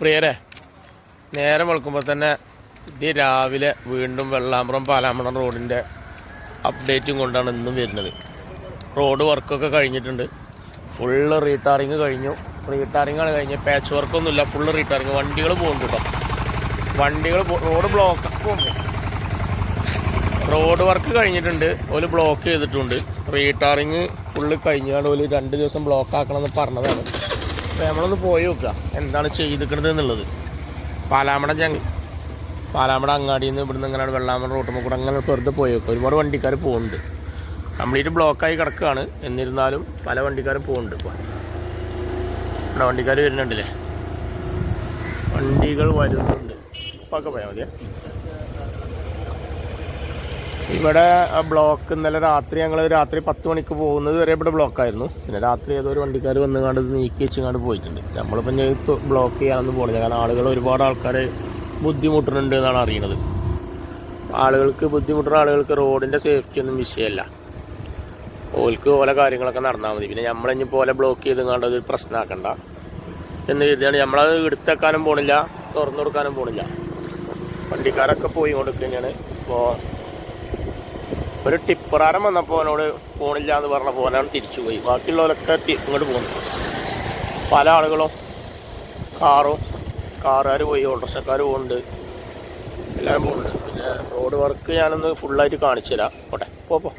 പ്രിയരെ നേരം വെളുക്കുമ്പോൾ തന്നെ ഇത് രാവിലെ വീണ്ടും വെള്ളാമ്പ്രം പാലാമ്പണം റോഡിന്റെ അപ്ഡേറ്റും കൊണ്ടാണ് ഇന്നും വരുന്നത്. റോഡ് വർക്കൊക്കെ കഴിഞ്ഞിട്ടുണ്ട്. ഫുള്ള് റീടാറിങ് കഴിഞ്ഞു. റീടാറിങ്ങാണ് കഴിഞ്ഞ് പാച്ച് വർക്കൊന്നുമില്ല ഫുള്ള് റീടാറിങ് വണ്ടികൾ പോകുന്നുണ്ട് കേട്ടോ വണ്ടികൾ റോഡ് ബ്ലോക്ക് പോകുന്നു റോഡ് വർക്ക് കഴിഞ്ഞിട്ടുണ്ട്. ഒരു ബ്ലോക്ക് ചെയ്തിട്ടുണ്ട്. റീടാറിങ് ഫുള്ള് കഴിഞ്ഞാൽ ഒരു രണ്ട് ദിവസം ബ്ലോക്ക് ആക്കണമെന്ന് പറഞ്ഞതാണ്. അപ്പോൾ നമ്മളൊന്ന് പോയി നോക്കുക. എന്താണ് ചെയ്തിരിക്കുന്നത് എന്നുള്ളത്. പാലാമട ജങ് പാലാമട അങ്ങാടിയിൽ നിന്ന് ഇവിടുന്ന് ഇങ്ങനെ വെള്ളാമട റോട്ടുമ്പോൾ കൂടെ അങ്ങനെ വെറുതെ പോയി നോക്കുക. ഒരുപാട് വണ്ടിക്കാർ പോകുന്നുണ്ട് കംപ്ലീറ്റ് ബ്ലോക്കായി കിടക്കുകയാണ്. എന്നിരുന്നാലും പല വണ്ടിക്കാരും പോകുന്നുണ്ട് ഇപ്പോൾ ഇവിടെ വണ്ടിക്കാർ വരുന്നുണ്ടല്ലേ? വണ്ടികൾ വരുന്നുണ്ട്. ഇപ്പോൾ ഒക്കെ പോയാൽ മതിയേ? ഇവിടെ ബ്ലോക്ക് ഇന്നലെ രാത്രി ഞങ്ങൾ രാത്രി പത്ത് മണിക്ക് പോകുന്നത് വരെ ഇവിടെ ബ്ലോക്കായിരുന്നു. പിന്നെ രാത്രി ഏതോ ഒരു വണ്ടിക്കാർ വന്ന് കണ്ട് നീക്കി വെച്ചങ്ങാണ്ട് പോയിട്ടുണ്ട്. നമ്മളിപ്പോൾ ഞാൻ ബ്ലോക്ക് ചെയ്യാനൊന്നും പോകുന്നില്ല കാരണം ആളുകൾ ഒരുപാട് ആൾക്കാർ ബുദ്ധിമുട്ടുന്നുണ്ട് എന്നാണ് അറിയുന്നത് ആളുകൾക്ക് ബുദ്ധിമുട്ടുന്ന ആളുകൾക്ക് റോഡിന്റെ സേഫ്റ്റി ഒന്നും വിഷയമല്ല. ഓൽക്ക് ഓല കാര്യങ്ങളൊക്കെ നടന്നാൽ മതി. പിന്നെ നമ്മളിഞ്ഞ് പോലെ ബ്ലോക്ക് ചെയ്ത് കണ്ട് അത് പ്രശ്നമാക്കണ്ട എന്ന് കരുതിയാണ്. നമ്മളത് എടുത്തേക്കാനും പോണില്ല തുറന്നു കൊടുക്കാനും പോണില്ല. വണ്ടിക്കാരൊക്കെ പോയി കൊടുക്കുകയാണ് ഇപ്പോൾ ഒരു ടിപ്പറാരം വന്നപ്പോൾ അവനോട് പോണില്ല എന്ന് പറഞ്ഞപ്പോൾ അവനാണ് തിരിച്ചു പോയി ബാക്കിയുള്ളവരൊക്കെ ഇങ്ങോട്ട് പോകുന്നു പല ആളുകളും കാറും കാറുകാർ പോയി ഓട്ടോറിക്ഷക്കാർ പോകുന്നുണ്ട് എല്ലാവരും പോകുന്നുണ്ട് പിന്നെ റോഡ് വർക്ക് ഞാനൊന്ന് ഫുള്ളായിട്ട് കാണിച്ചു തരാം. പോട്ടെ പോപ്പോ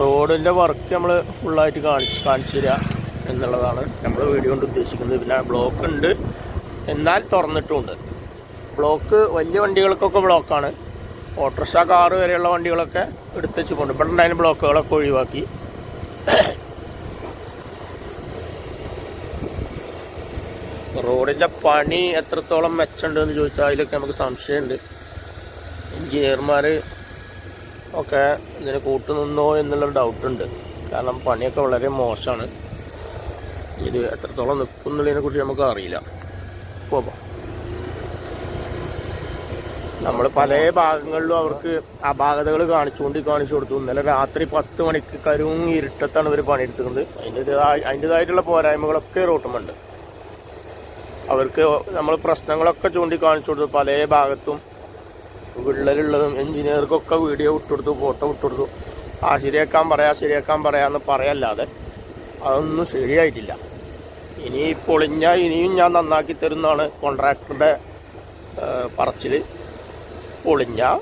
റോഡിന്റെ വർക്ക് നമ്മൾ ഫുള്ളായിട്ട് കാണിച്ച് കാണിച്ചു തരാം എന്നുള്ളതാണ് നമ്മൾ വീഡിയോ കൊണ്ട് ഉദ്ദേശിക്കുന്നത്. പിന്നെ ബ്ലോക്ക് ഉണ്ട്. എന്നാൽ തുറന്നിട്ടുമുണ്ട്. ബ്ലോക്ക് വലിയ വണ്ടികൾക്കൊക്കെ ബ്ലോക്കാണ്. ഓട്ടോറിക്ഷ കാറ് വരെയുള്ള വണ്ടികളൊക്കെ എടുത്തുവെച്ച് പോകുന്നു ഇവിടെ ബ്ലോക്കുകളൊക്കെ ഒഴിവാക്കി. റോഡിന്റെ പണി എത്രത്തോളം മെച്ചമുണ്ട് എന്ന് ചോദിച്ചാൽ അതിലൊക്കെ നമുക്ക് സംശയമുണ്ട്. എഞ്ചിനീയർമാർ ഒക്കെ ഇതിന് കൂട്ടുനിന്നോ എന്നുള്ള ഡൗട്ടുണ്ട്. കാരണം പണിയൊക്കെ വളരെ മോശമാണ്. ഇത് എത്രത്തോളം നിൽക്കുന്നുള്ളതിനെ കുറിച്ച് നമുക്ക് അറിയില്ല പോകാം. നമ്മൾ പല ഭാഗങ്ങളിലും അവർക്ക് അപാകതകൾ കാണിച്ചുകൊണ്ട് കാണിച്ചു കൊടുത്തു. ഇന്നലെ രാത്രി പത്ത് മണിക്ക് കരുങ്ങി ഇരുട്ടത്താണ് ഇവർ പണിയെടുത്തുന്നത് അതിന്റെ അതിന്റെതായിട്ടുള്ള പോരായ്മകളൊക്കെ റോട്ടുമുണ്ട്. അവർക്ക് നമ്മൾ പ്രശ്നങ്ങളൊക്കെ ചൂണ്ടിക്കാണിച്ചു കൊടുത്തു. പല ഭാഗത്തും വിള്ളലുള്ളതും എഞ്ചിനീയർക്കൊക്കെ വീഡിയോ വിട്ടുകൊടുത്തു ഫോട്ടോ വിട്ടുകൊടുത്തു ആ ശരിയാക്കാൻ പറയാ ശരിയാക്കാൻ പറയാന്ന് പറയല്ലാതെ അതൊന്നും ശരിയായിട്ടില്ല. ഇനി പൊളിഞ്ഞാൽ ഇനിയും ഞാൻ നന്നാക്കി തരുന്നതാണ് കോൺട്രാക്ടറുടെ പറച്ചിൽ പൊളിഞ്ഞാൽ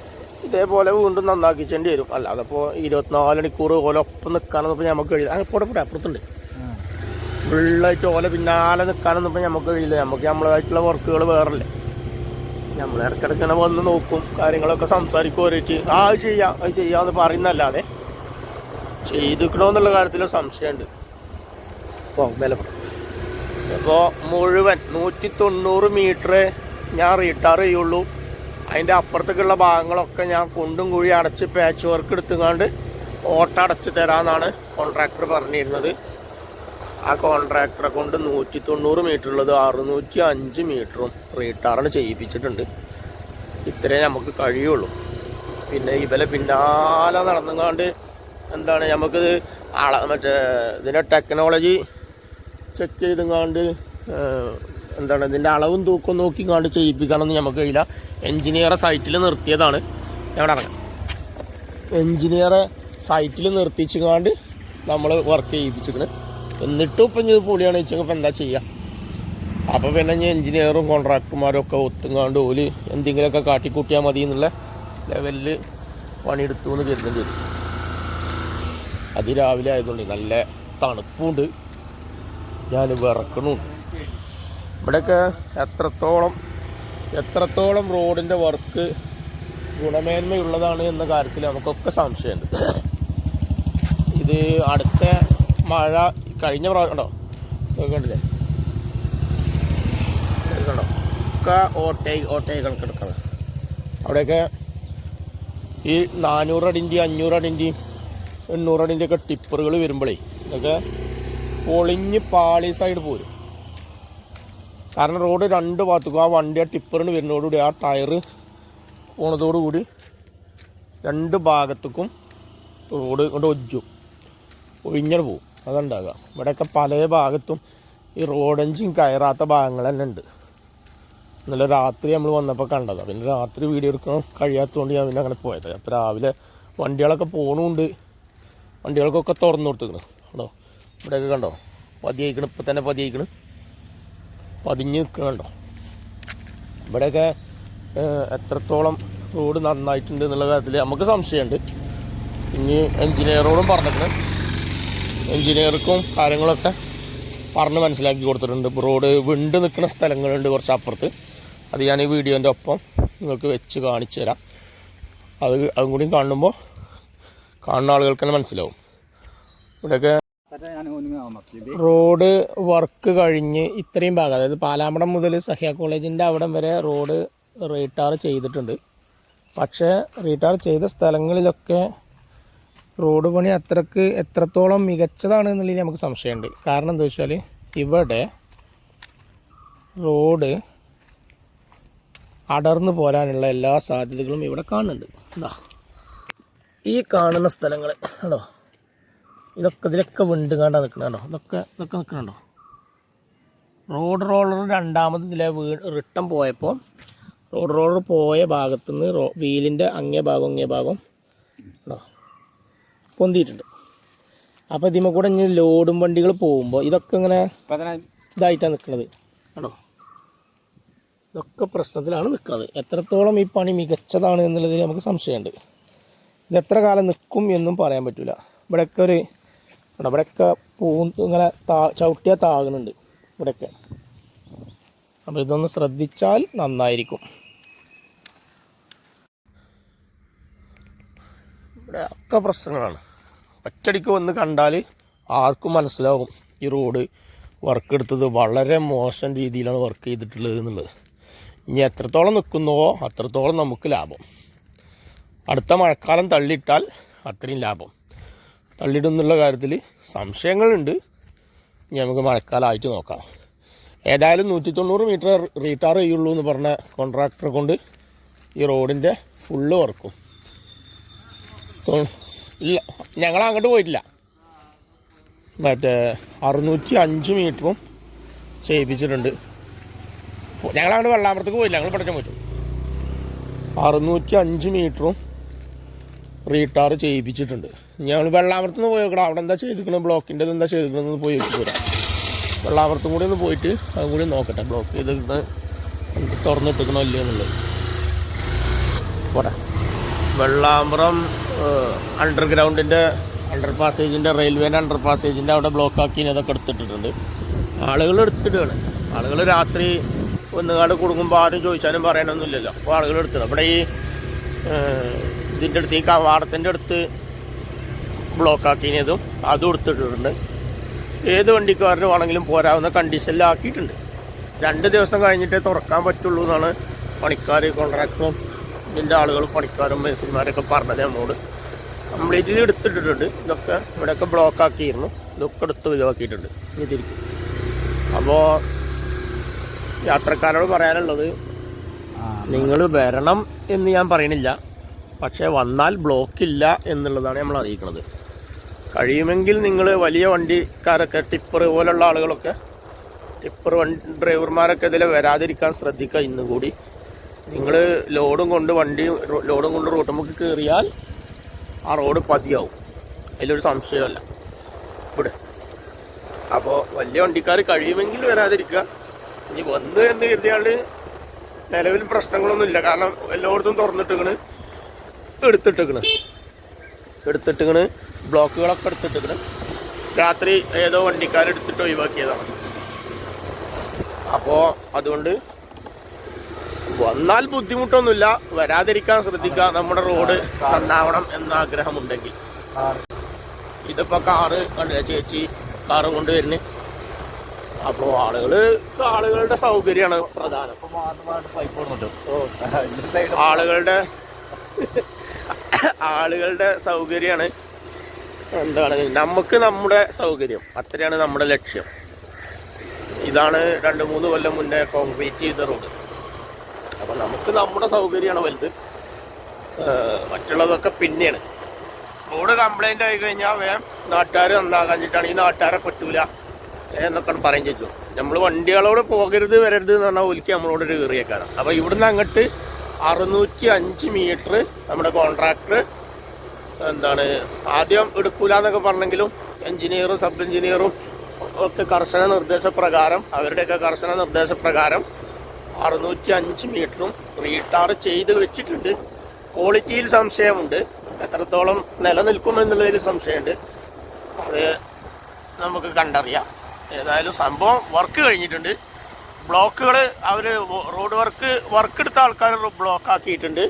ഇതേപോലെ വീണ്ടും നന്നാക്കിച്ചേണ്ടി വരും. അല്ലാതെ ഇപ്പോൾ ഇരുപത്തിനാല് മണിക്കൂർ ഓല ഒപ്പം നിൽക്കാനൊന്നും ഇപ്പോൾ നമുക്ക് കഴിയില്ല. അങ്ങനെ പോടെ പോടെ അപ്പുറത്തുണ്ട്. ഫുള്ളായിട്ട് ഓല പിന്നാലെ നിൽക്കാനൊന്നും ഇപ്പം നമുക്ക് കഴിയില്ല. നമുക്ക് നമ്മളതായിട്ടുള്ള വർക്കുകൾ വേറല്ലേ. നമ്മൾ ഇടയ്ക്കിടയ്ക്ക് ഇങ്ങനെ വന്ന് നോക്കും കാര്യങ്ങളൊക്കെ സംസാരിക്കും ഓരോച്ച് ആ അത് ചെയ്യാം അത് ചെയ്യാമെന്ന് പറയുന്നല്ലാതെ ചെയ്തിക്കണമെന്നുള്ള കാര്യത്തിൽ സംശയമുണ്ട്. ഓ വില അപ്പോൾ മുഴുവൻ നൂറ്റി തൊണ്ണൂറ് മീറ്റർ ഞാൻ റീട്ടാർ ചെയ്യുള്ളൂ. അതിന്റെ അപ്പുറത്തേക്കുള്ള ഭാഗങ്ങളൊക്കെ ഞാൻ കുണ്ടും കുഴി അടച്ച് പാച്ച് വർക്ക് എടുത്തുകൊണ്ട് ഓട്ട അടച്ച് തരാമെന്നാണ് കോൺട്രാക്ടർ പറഞ്ഞിരുന്നത്. ആ കോൺട്രാക്ടറെ കൊണ്ട് നൂറ്റി തൊണ്ണൂറ് മീറ്റർ ഉള്ളത് അറുന്നൂറ്റി അഞ്ച് മീറ്ററും റീടാറിന് ചെയ്യിപ്പിച്ചിട്ടുണ്ട്. ഇത്രേ നമുക്ക് കഴിയുള്ളൂ. പിന്നെ ഇവലെ പിന്നാലെ നടന്നുകൊണ്ട് എന്താണ് നമുക്കിത് അള മറ്റേ ഇതിന്റെ ടെക്നോളജി ചെക്ക് ചെയ്തുകൊണ്ട് എന്താണ് ഇതിന്റെ അളവും തൂക്കവും കണ്ട് ചെയ്യിപ്പിക്കാനൊന്നും നമുക്ക് കഴിയില്ല. എൻജിനീയറെ സൈറ്റിൽ നിർത്തിയതാണ്. ഞങ്ങളുടെ ഇറങ്ങാം. എൻജിനീയറെ സൈറ്റിൽ നിർത്തിച്ചുങ്ങാണ്ട് നമ്മൾ വർക്ക് ചെയ്യിപ്പിച്ചിരിക്കുന്നത് എന്നിട്ടും ഇപ്പം ഇത് പൊളിയാണ്. ഇപ്പം എന്താ ചെയ്യുക അപ്പോൾ പിന്നെ ഞാൻ എൻജിനീയറും കോൺട്രാക്ടർമാരും ഒക്കെ ഒത്തുങ്ങാണ്ട് ഓൽ എന്തെങ്കിലുമൊക്കെ കാട്ടിക്കൂട്ടിയാൽ മതി എന്നുള്ള ലെവലിൽ പണിയെടുത്തു എന്ന് കരുതേണ്ടി വരും. അതിരാവിലെ ആയതുകൊണ്ട് നല്ല തണുപ്പുണ്ട്. ഞാൻ വിറക്കണുണ്ട്. ഇവിടെയൊക്കെ എത്രത്തോളം എത്രത്തോളം റോഡിന്റെ വർക്ക് ഗുണമേന്മയുള്ളതാണ് എന്ന കാര്യത്തിൽ നമുക്കൊക്കെ സംശയമുണ്ട്. ഇത് അടുത്ത മഴ കഴിഞ്ഞ പ്രാവശ്യം ഉണ്ടോ? ഇതൊക്കെ കണ്ടില്ലേ കണ്ടോ ഒക്കെ ഓട്ടേ ഓട്ടേ കണക്കെടുക്കണം. അവിടെയൊക്കെ ഈ നാനൂറടിന്റെയും അഞ്ഞൂറടിന്റെയും എണ്ണൂറടിന്റെയൊക്കെ ടിപ്പറുകൾ വരുമ്പോഴേ ഇതൊക്കെ പൊളിഞ്ഞ് പാളി സൈഡ് പോരും. കാരണം റോഡ് രണ്ട് ഭാഗത്തേക്കും ആ വണ്ടി ആ ടിപ്പറിന് വരുന്നതോടുകൂടി ആ ടയർ പോണതോടുകൂടി രണ്ട് ഭാഗത്തേക്കും റോഡ് കൊണ്ട് ഒജ്ജും. ഒഴിഞ്ഞു പോവും. അതുണ്ടാകുക ഇവിടെയൊക്കെ പല ഭാഗത്തും ഈ റോഡ് റോഡഞ്ചും കയറാത്ത ഭാഗങ്ങൾ തന്നെ ഉണ്ട്. ഇന്നലെ രാത്രി നമ്മൾ വന്നപ്പോൾ കണ്ടതാണ് പിന്നെ രാത്രി വീഡിയോ എടുക്കാൻ കഴിയാത്തതുകൊണ്ട് ഞാൻ പിന്നെ അങ്ങനെ പോയത്. അപ്പോൾ രാവിലെ വണ്ടികളൊക്കെ പോകണമുണ്ട് വണ്ടികൾക്കൊക്കെ തുറന്നു കൊടുത്തിരിക്കുന്നു കണ്ടോ? ഇവിടെയൊക്കെ കണ്ടോ? പതിയായിക്കണ്. ഇപ്പം തന്നെ പതിയയിക്കണ്. പതിഞ്ഞ് നിൽക്കുന്നുണ്ടോ ഇവിടെയൊക്കെ എത്രത്തോളം റോഡ് നന്നായിട്ടുണ്ട് എന്നുള്ള കാര്യത്തിൽ നമുക്ക് സംശയമുണ്ട്. ഇനി എൻജിനീയറോടും പറഞ്ഞിട്ടുണ്ട്. എൻജിനീയർക്കും കാര്യങ്ങളൊക്കെ പറഞ്ഞ് മനസ്സിലാക്കി കൊടുത്തിട്ടുണ്ട്. റോഡ് വിണ്ട് നിൽക്കുന്ന സ്ഥലങ്ങളുണ്ട് കുറച്ച് അപ്പുറത്ത് അത് ഞാൻ ഈ വീഡിയോന്റെ ഒപ്പം നിങ്ങൾക്ക് വെച്ച് കാണിച്ചു തരാം. അത് അതും കൂടി കാണുമ്പോൾ കാണുന്ന ആളുകൾക്ക് തന്നെ മനസ്സിലാവും. ഇവിടെയൊക്കെ റോഡ് വർക്ക് കഴിഞ്ഞ് ഇത്രയും ഭാഗം അതായത് പാലാമ്പടം മുതൽ സഹ്യ കോളേജിന്റെ അവിടം വരെ റോഡ് റീടാർ ചെയ്തിട്ടുണ്ട്. പക്ഷേ റീടാർ ചെയ്ത സ്ഥലങ്ങളിലൊക്കെ റോഡ് പണി അത്രയ്ക്ക് എത്രത്തോളം മികച്ചതാണ് എന്നുള്ളതിൽ നമുക്ക് സംശയമുണ്ട്. കാരണം എന്താ വെച്ചാൽ ഇവിടെ റോഡ് അടർന്നു പോരാനുള്ള എല്ലാ സാധ്യതകളും ഇവിടെ കാണുന്നുണ്ട്. എന്താ ഈ കാണുന്ന സ്ഥലങ്ങൾ കണ്ടോ? ഇതൊക്കെ ഇതിലൊക്കെ വിണ്ട് കണ്ടാ നിൽക്കണം കണ്ടോ ഇതൊക്കെ ഇതൊക്കെ നിൽക്കണുണ്ടോ റോഡ് റോളർ രണ്ടാമത് ഇതിലെ വീ റിട്ടം പോയപ്പോൾ റോഡ് റോളർ പോയ ഭാഗത്തു നിന്ന് റോ വീലിന്റെ അങ്ങേ ഭാഗം അങ്ങേ ഭാഗം ഉണ്ടോ? പൊന്തിയിട്ടുണ്ട്. അപ്പോൾ ഇതിമ കൂടെ ഇനി ലോഡും വണ്ടികൾ പോകുമ്പോൾ ഇതൊക്കെ ഇങ്ങനെ ഇതായിട്ടാണ് നിൽക്കുന്നത് കണ്ടോ? ഇതൊക്കെ പ്രശ്നത്തിലാണ് നിൽക്കുന്നത് എത്രത്തോളം ഈ പണി മികച്ചതാണ് എന്നുള്ളതിൽ നമുക്ക് സംശയമുണ്ട്. ഇത് എത്ര കാലം നിൽക്കും എന്നും പറയാൻ പറ്റില്ല ഇവിടെയൊക്കെ ഒരു ഇവിടെയൊക്കെ പൂ ഇങ്ങനെ താ ചവിട്ടിയാൽ താകുന്നുണ്ട് ഇവിടെയൊക്കെ. അപ്പോൾ ഇതൊന്ന് ശ്രദ്ധിച്ചാൽ നന്നായിരിക്കും. ഇവിടെ ഒക്കെ പ്രശ്നങ്ങളാണ്. ഒറ്റടിക്ക് വന്ന് കണ്ടാൽ ആർക്കും മനസ്സിലാവും ഈ റോഡ് വർക്ക് എടുത്തത് വളരെ മോശം രീതിയിലാണ് വർക്ക് ചെയ്തിട്ടുള്ളത് എന്നുള്ളത്. ഇനി എത്രത്തോളം നിൽക്കുന്നുവോ അത്രത്തോളം നമുക്ക് ലാഭം. അടുത്ത മഴക്കാലം തള്ളിയിട്ടാൽ അത്രയും ലാഭം. തള്ളിയിടുന്നുള്ള കാര്യത്തിൽ സംശയങ്ങളുണ്ട്. ഇനി നമുക്ക് മഴക്കാലമായിട്ട് നോക്കാം. ഏതായാലും നൂറ്റി തൊണ്ണൂറ് മീറ്റർ റീടാർ ചെയ്യുള്ളൂ എന്ന് പറഞ്ഞ കോൺട്രാക്ടറെ കൊണ്ട് ഈ റോഡിന്റെ ഫുള്ള് വർക്കും ഇല്ല ഞങ്ങൾ അങ്ങോട്ട് പോയിട്ടില്ല. മറ്റേ അറുന്നൂറ്റി അഞ്ച് മീറ്ററും ചെയ്യിപ്പിച്ചിട്ടുണ്ട്. ഞങ്ങൾ അങ്ങോട്ട് വെള്ളാമ്പുറത്തേക്ക് പോയില്ല ഞങ്ങൾ പഠിക്കാൻ പറ്റും അറുന്നൂറ്റി അഞ്ച് മീറ്ററും റീടാർ ചെയ്യിപ്പിച്ചിട്ടുണ്ട്. ഞങ്ങൾ വെള്ളാമ്പുറത്ത് നിന്ന് പോയി അവിടെ എന്താ ചെയ്തിരിക്കണം? ബ്ലോക്കിന്റെ എന്താ ചെയ്തിരിക്കണമെന്ന് പോയി നോക്കി പോരാ വെള്ളാമ്പുറത്തും കൂടി ഒന്ന് പോയിട്ട് അതും കൂടി നോക്കട്ടെ. ബ്ലോക്ക് ചെയ്തിട്ട് തുറന്നിട്ടിക്കണോ ഇല്ലയോ എന്നുള്ളത്. പോട്ടെ വെള്ളാമ്പുറം അണ്ടർഗ്രൗണ്ടിന്റെ അണ്ടർ പാസേജിന്റെ റെയിൽവേന്റെ അണ്ടർ പാസേജിന്റെ അവിടെ ബ്ലോക്ക് ആക്കി അതൊക്കെ എടുത്തിട്ടിട്ടുണ്ട്. ആളുകൾ എടുത്തിട്ടാണ് ആളുകൾ രാത്രി ഒന്നുകാട് കൊടുക്കുമ്പോൾ ആരും ചോദിച്ചാലും പറയാനൊന്നുമില്ലല്ലോ. അപ്പോൾ ആളുകൾ എടുത്തിട്ടുണ്ട് ഇവിടെ ഈ ഇതിന്റെ അടുത്ത് ഈ കവാടത്തിന്റെ അടുത്ത് ബ്ലോക്ക് ആക്കിയതും അതും എടുത്തിട്ടുണ്ട്. ഏത് വണ്ടിക്കാരനും ആണെങ്കിലും പോരാവുന്ന കണ്ടീഷനിലാക്കിയിട്ടുണ്ട് രണ്ട് ദിവസം കഴിഞ്ഞിട്ടേ തുറക്കാൻ പറ്റുള്ളൂ എന്നാണ് പണിക്കാർ കോൺട്രാക്ടറും ഇതിന്റെ ആളുകൾ പണിക്കാരും മേസന്മാരൊക്കെ പറഞ്ഞത് നമ്മോട് കംപ്ലീറ്റ്ലി എടുത്തിട്ടിട്ടുണ്ട്. ഇതൊക്കെ ഇവിടെയൊക്കെ ബ്ലോക്ക് ആക്കിയിരുന്നു. ഇതൊക്കെ എടുത്ത് ഒഴിവാക്കിയിട്ടുണ്ട്. ഇതിരിക്കും. അപ്പോൾ യാത്രക്കാരോട് പറയാനുള്ളത് നിങ്ങൾ വരണം എന്ന് ഞാൻ പറയണില്ല പക്ഷേ വന്നാൽ ബ്ലോക്കില്ല എന്നുള്ളതാണ് നമ്മൾ അറിയിക്കുന്നത്. കഴിയുമെങ്കിൽ നിങ്ങൾ വലിയ വണ്ടിക്കാരൊക്കെ ടിപ്പർ പോലുള്ള ആളുകളൊക്കെ ടിപ്പർ വണ്ടി ഡ്രൈവർമാരൊക്കെ ഇതിൽ വരാതിരിക്കാൻ ശ്രദ്ധിക്കുക ഇന്നും കൂടി നിങ്ങൾ ലോഡും കൊണ്ട് വണ്ടി ലോഡും കൊണ്ട് റോഡ് നമുക്ക് കയറിയാൽ ആ റോഡ് പതിയാവും. അതിലൊരു സംശയമല്ല. ഇവിടെ. അപ്പോൾ വലിയ വണ്ടിക്കാർ കഴിയുമെങ്കിൽ വരാതിരിക്കുക. ഇനി വന്ന് എന്ന് കരുതിയാൽ നിലവിൽ പ്രശ്നങ്ങളൊന്നുമില്ല. കാരണം എല്ലായിടത്തും തുറന്നിട്ടിക്കണ് എടുത്തിട്ടിക്കണ്. എടുത്തിട്ടിക്കണ്. ബ്ലോക്കുകളൊക്കെ എടുത്തിട്ടിക്കണ്. രാത്രി ഏതോ വണ്ടിക്കാരെടുത്തിട്ട് ഒഴിവാക്കിയതാണ്. അപ്പോൾ അതുകൊണ്ട് വന്നാൽ ബുദ്ധിമുട്ടൊന്നുമില്ല. വരാതിരിക്കാൻ ശ്രദ്ധിക്കുക. നമ്മുടെ റോഡ് നന്നാവണം എന്ന ആഗ്രഹമുണ്ടെങ്കിൽ. ഇതിപ്പോ കാറ് കണ്ടില്ല ചേച്ചി കാറ് കൊണ്ടുവരുന്ന. അപ്പോൾ ആളുകൾ ആളുകളുടെ സൗകര്യമാണ് പ്രധാനം. ആളുകളുടെ ആളുകളുടെ സൗകര്യമാണ്. എന്താണ്? നമുക്ക് നമ്മുടെ സൗകര്യം. അത്രയാണ് നമ്മുടെ ലക്ഷ്യം. ഇതാണ് രണ്ട് മൂന്ന് കൊല്ലം മുന്നേ കോൺക്രീറ്റ് ചെയ്ത റോഡ് അപ്പം നമുക്ക് നമ്മുടെ സൗകര്യമാണ് വലുത്. മറ്റുള്ളതൊക്കെ പിന്നെയാണ്. റോഡ് കംപ്ലൈന്റ് ആയി കഴിഞ്ഞാൽ വേം നാട്ടുകാർ നന്നാകാഞ്ഞിട്ടാണ് ഈ നാട്ടുകാരെ പറ്റൂല. എന്നൊക്കെ പറയും ചോദിച്ചു നമ്മൾ വണ്ടികളോട് പോകരുത് വരരുത് എന്ന് പറഞ്ഞാൽ ഒലിക്ക് നമ്മളോട് ഒരു കയറിയേക്കാണ് അപ്പോൾ ഇവിടുന്ന് അങ്ങോട്ട് അറുന്നൂറ്റി അഞ്ച് മീറ്റർ നമ്മുടെ കോൺട്രാക്ടർ എന്താണ് ആദ്യം എടുക്കൂല എന്നൊക്കെ പറഞ്ഞെങ്കിലും എഞ്ചിനീയറും സബ് എഞ്ചിനീയറും ഒക്കെ കർശന നിർദ്ദേശപ്രകാരം അവരുടെയൊക്കെ കർശന നിർദ്ദേശപ്രകാരം അറുന്നൂറ്റി അഞ്ച് മീറ്ററും റീടാർ ചെയ്ത് വെച്ചിട്ടുണ്ട്. ക്വാളിറ്റിയിൽ സംശയമുണ്ട്. എത്രത്തോളം നിലനിൽക്കും എന്നുള്ളതിൽ സംശയമുണ്ട്. അത് നമുക്ക് കണ്ടറിയാം. ഏതായാലും സംഭവം വർക്ക് കഴിഞ്ഞിട്ടുണ്ട്. ബ്ലോക്കുകൾ അവർ റോഡ് വർക്ക് വർക്ക് എടുത്ത ആൾക്കാർ ബ്ലോക്ക് ആക്കിയിട്ടുണ്ട്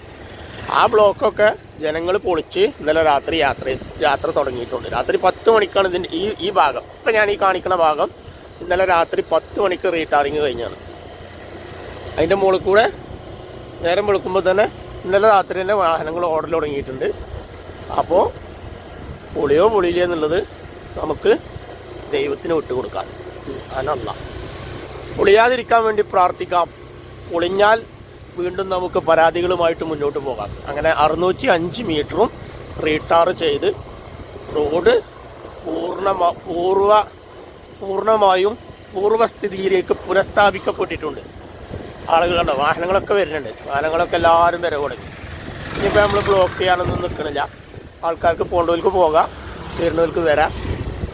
ആ ബ്ലോക്കൊക്കെ ജനങ്ങൾ പൊളിച്ച് ഇന്നലെ രാത്രി യാത്ര യാത്ര തുടങ്ങിയിട്ടുണ്ട്. രാത്രി പത്ത് മണിക്കാണ് ഇതിന്റെ ഈ ഈ ഭാഗം. ഇപ്പം ഞാൻ ഈ കാണിക്കുന്ന ഭാഗം ഇന്നലെ രാത്രി പത്ത് മണിക്ക് റീടാറിങ് കഴിഞ്ഞാണ്. അതിന്റെ മുകളിൽ കൂടെ നേരം വെളുക്കുമ്പോൾ തന്നെ ഇന്നലെ രാത്രി തന്നെ വാഹനങ്ങൾ ഓടൽ തുടങ്ങിയിട്ടുണ്ട്. അപ്പോൾ പൊളിയോ പൊളിയില്ലേ എന്നുള്ളത് നമുക്ക് ദൈവത്തിന് വിട്ടുകൊടുക്കാം. അതിനല്ല പൊളിയാതിരിക്കാൻ വേണ്ടി പ്രാർത്ഥിക്കാം. പൊളിഞ്ഞാൽ വീണ്ടും നമുക്ക് പരാതികളുമായിട്ട് മുന്നോട്ട് പോകാം. അങ്ങനെ അറുന്നൂറ്റി അഞ്ച് മീറ്ററും റീടാർ ചെയ്ത് റോഡ് പൂർണ പൂർവ പൂർണമായും പൂർവസ്ഥിതിയിലേക്ക് പുനഃസ്ഥാപിക്കപ്പെട്ടിട്ടുണ്ട്. ആളുകളുണ്ട് വാഹനങ്ങളൊക്കെ വരുന്നുണ്ട്. വാഹനങ്ങളൊക്കെ എല്ലാവരും വരെ തുടങ്ങി. ഇനിയിപ്പോൾ നമ്മൾ ബ്ലോക്ക് ചെയ്യാനൊന്നും നിൽക്കണില്ല ആൾക്കാർക്ക് പോകേണ്ടവർക്ക് പോകാം. വരുന്നവർക്ക് വരാം.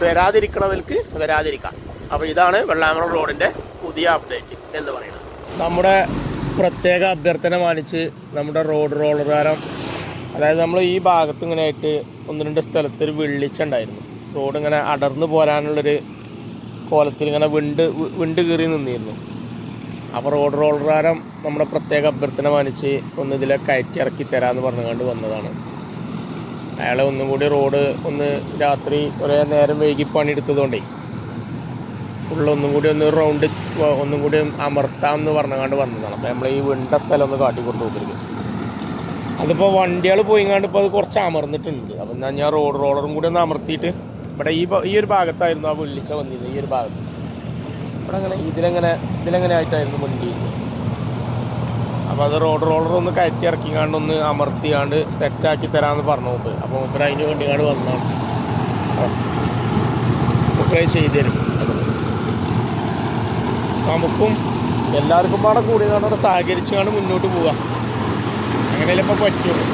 വരാതിരിക്കണവർക്ക് വരാതിരിക്കാം. അപ്പോൾ ഇതാണ് വെള്ളാമണ റോഡിന്റെ പുതിയ അപ്ഡേറ്റ് എന്ന് പറയുന്നത്. നമ്മുടെ പ്രത്യേക അഭ്യർത്ഥന മാനിച്ച് നമ്മുടെ റോഡ് റോളർ താരം അതായത് നമ്മൾ ഈ ഭാഗത്ത് ഇങ്ങനെ ആയിട്ട് ഒന്ന് രണ്ട് സ്ഥലത്തൊരു ഒരു വെള്ളിച്ചുണ്ടായിരുന്നു റോഡ് ഇങ്ങനെ അടർന്നു പോരാനുള്ളൊരു കോലത്തിൽ ഇങ്ങനെ വിണ്ട് വിണ്ട് കീറി നിന്നിരുന്നു. അപ്പോൾ റോഡ് റോളറുകാരം നമ്മുടെ പ്രത്യേക അഭ്യർത്ഥന മാനിച്ച് ഒന്ന് ഇതിലെ കയറ്റി ഇറക്കി തരാമെന്ന് പറഞ്ഞുകൊണ്ട് വന്നതാണ്. അയാളെ ഒന്നും കൂടി റോഡ് ഒന്ന് രാത്രി ഒരേ നേരം വൈകി പണിയെടുത്തതുകൊണ്ടേ ഫുള്ള് ഒന്നും കൂടി ഒന്ന് റൗണ്ട് ഒന്നും കൂടി അമർത്താം എന്ന് പറഞ്ഞുകൊണ്ട് വന്നതാണ്. അപ്പോൾ നമ്മൾ ഈ വിണ്ട സ്ഥലം ഒന്ന് കാട്ടി കൊടുത്ത് നോക്കരുത് അതിപ്പോൾ വണ്ടികൾ പോയിങ്ങാണ്ട് ഇപ്പോൾ അത് കുറച്ച് അമർന്നിട്ടുണ്ട്. അപ്പം എന്നാൽ ഞാൻ റോഡ് റോളറും കൂടി ഒന്ന് അമർത്തിയിട്ട് ഇവിടെ ഈ ഈ ഒരു ഭാഗത്തായിരുന്നു ആ വെള്ളിച്ച വന്നിരുന്നത് ഈ ഒരു ഭാഗത്ത്. ഇവിടെ അങ്ങനെ ഇതിലെങ്ങനെ ഇതിലെങ്ങനെ ആയിട്ടായിരുന്നു വണ്ടി. അപ്പോൾ അത് റോഡ് റോളർ ഒന്ന് കയറ്റി ഇറക്കിങ്ങാണ്ട് ഒന്ന് അമർത്തിയാണ്ട് സെറ്റാക്കി തരാമെന്ന് പറഞ്ഞു മുമ്പ്. അപ്പോൾ മുപ്പര അതിന് വേണ്ടിങ്ങാണ്ട് വന്നാണ് ചെയ്തു തരും. നമുക്കും എല്ലാവർക്കും പാടെ കൂടി കാണാൻ സഹകരിച്ചുകൊണ്ട് മുന്നോട്ട് പോവുക. അങ്ങനെയല്ലേ ഇപ്പോൾ പറ്റുള്ളൂ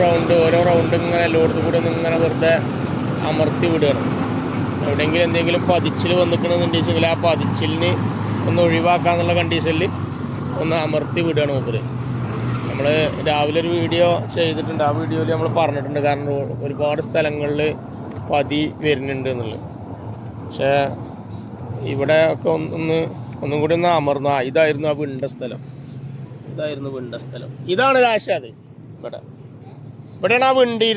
റൗണ്ട് ഓരോ റൗണ്ട് ഇങ്ങനെ എല്ലായിടത്തും കൂടെ ഇങ്ങനെ വെറുതെ അമർത്തി വിടുകയാണ്. എവിടെയെങ്കിലും എന്തെങ്കിലും പതിച്ചിൽ വന്നിട്ടുണ്ടെന്നുണ്ടെങ്കിൽ ആ പതിച്ചിലിന് ഒന്ന് ഒഴിവാക്കാന്നുള്ള കണ്ടീഷനിൽ ഒന്ന് അമർത്തി വിടുകയാണ് മൂപ്പര്. നമ്മൾ രാവിലെ ഒരു വീഡിയോ ചെയ്തിട്ടുണ്ട്. ആ വീഡിയോയിൽ നമ്മൾ പറഞ്ഞിട്ടുണ്ട് കാരണം ഒരുപാട് സ്ഥലങ്ങളിൽ പതി വരുന്നുണ്ട് എന്നുള്ളത്. പക്ഷേ ഇവിടെ ഒക്കെ ഒന്ന് ഒന്ന് കൂടി ഒന്ന് അമർന്ന. ഇതായിരുന്നു ആ വിണ്ട സ്ഥലം. ഇതായിരുന്നു വിണ്ട സ്ഥലം. ഇതാണ് രാശാദ് ഇവിടെ. ഇവിടെയാണ് ആ വിണ്ടി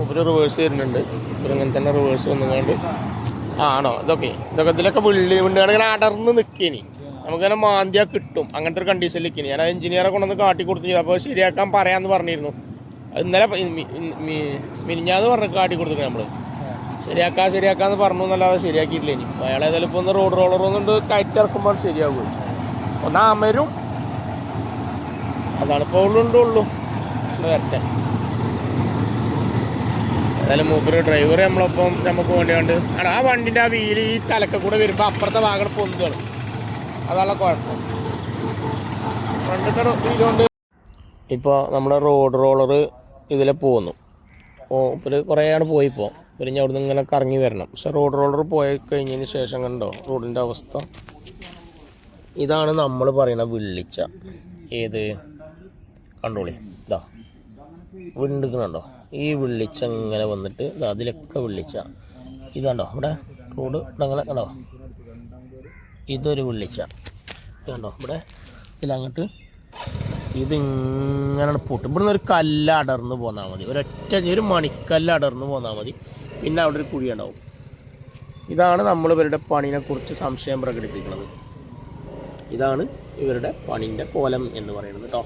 ഒരു റിവേഴ്സ് വരുന്നുണ്ട്. ഇങ്ങനെ തന്നെ റിവേഴ്സ് വന്നുകൊണ്ട് ആണോ? ഇതൊക്കെ ഇതൊക്കെ ഇതിലൊക്കെ വിള്ളി വിണ്ടുകൾ ഇങ്ങനെ അടർന്ന് നിൽക്കേനി നമുക്കിങ്ങനെ മാന്തിയാ കിട്ടും. അങ്ങനത്തെ ഒരു കണ്ടീഷനിൽ നിൽക്കേനി ഞാൻ എഞ്ചിനീയറെ കൊണ്ടൊന്ന് കാട്ടി കൊടുത്തു അപ്പോൾ ശരിയാക്കാൻ പറയാമെന്ന് പറഞ്ഞിരുന്നു. ഇന്നലെ മിനിഞ്ഞാന്ന് പറഞ്ഞ് കാട്ടി കൊടുത്തു നമ്മൾ ശരിയാക്കാം ശരിയാക്കാന്ന് പറഞ്ഞു എന്നല്ലാതെ ശരിയാക്കിയിട്ടില്ല ഇനി. അയാൾ ഏതായാലും ഇപ്പോൾ ഒന്ന് റോഡ് റോളർ ഒന്നുകൊണ്ട് കയറ്റി ഇറക്കുമ്പോൾ ശരിയാകും ഒന്നാമരും അതാണ് ഇപ്പോൾ ഉള്ളുണ്ടുള്ളൂ വരട്ടെ. ഏതായാലും മൂപ്പര് ഡ്രൈവർ നമ്മളൊപ്പം നമുക്ക് വേണ്ടി കണ്ട്. ആണ് ആ വണ്ടിന്റെ ആ വീൽ ഈ തലക്ക കൂടെ വരുമ്പോൾ അപ്പുറത്തെ ഭാഗം പൊന്തുകയാണ് അതാണ് കുഴപ്പം. ഫ്രണ്ടത്തെ ഇപ്പോൾ നമ്മുടെ റോഡ് റോളർ ഇതിലെ പോകുന്നു അപ്പോൾ ഇവർ കുറേയാണ് പോയിപ്പോൾ ഇവർ ഇനി അവിടുന്ന് ഇങ്ങനെ കറങ്ങി വരണം. പക്ഷെ റോഡ് റോളർ പോയി കഴിഞ്ഞതിന് ശേഷം കണ്ടോ? റോഡിന്റെ അവസ്ഥ. ഇതാണ് നമ്മൾ പറയുന്ന വിള്ളിച്ച. ഏത്? കണ്ടോളി. ഇതാ വിണ്ടിക്കണുണ്ടോ ഈ വെള്ളിച്ച ഇങ്ങനെ വന്നിട്ട് അതിലൊക്കെ വിള്ളിച്ച. ഇതാണ്ടോ ഇവിടെ റോഡ് ഇടങ്ങളെ കണ്ടോ? ഇതൊരു വെള്ളിച്ച. ഇത് കണ്ടോ ഇവിടെ? ഇതിലങ്ങോട്ട് ഇതിങ്ങനെ പൊട്ടും. ഇവിടുന്ന് ഒരു കല്ല് അടർന്ന് പോന്നാൽ മതി. ഒരൊറ്റ ഒരു മണിക്കല്ല് അടർന്ന് പോന്നാൽ മതി. പിന്നെ അവിടെ ഒരു കുഴി ഉണ്ടാവും. ഇതാണ് നമ്മൾ ഇവരുടെ പണിനെ കുറിച്ച് സംശയം പ്രകടിപ്പിക്കുന്നത്. ഇതാണ് ഇവരുടെ പണിന്റെ കോലം എന്ന് പറയുന്നത് കേട്ടോ.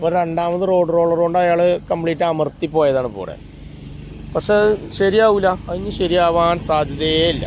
അപ്പോൾ രണ്ടാമത് റോഡ് റോളർ കൊണ്ട് അയാൾ കംപ്ലീറ്റ് അമർത്തി പോയതാണ് ഇപ്പോൾ പക്ഷെ ശരിയാവൂല. അതിന് ശരിയാവാൻ സാധ്യതയേ ഇല്ല.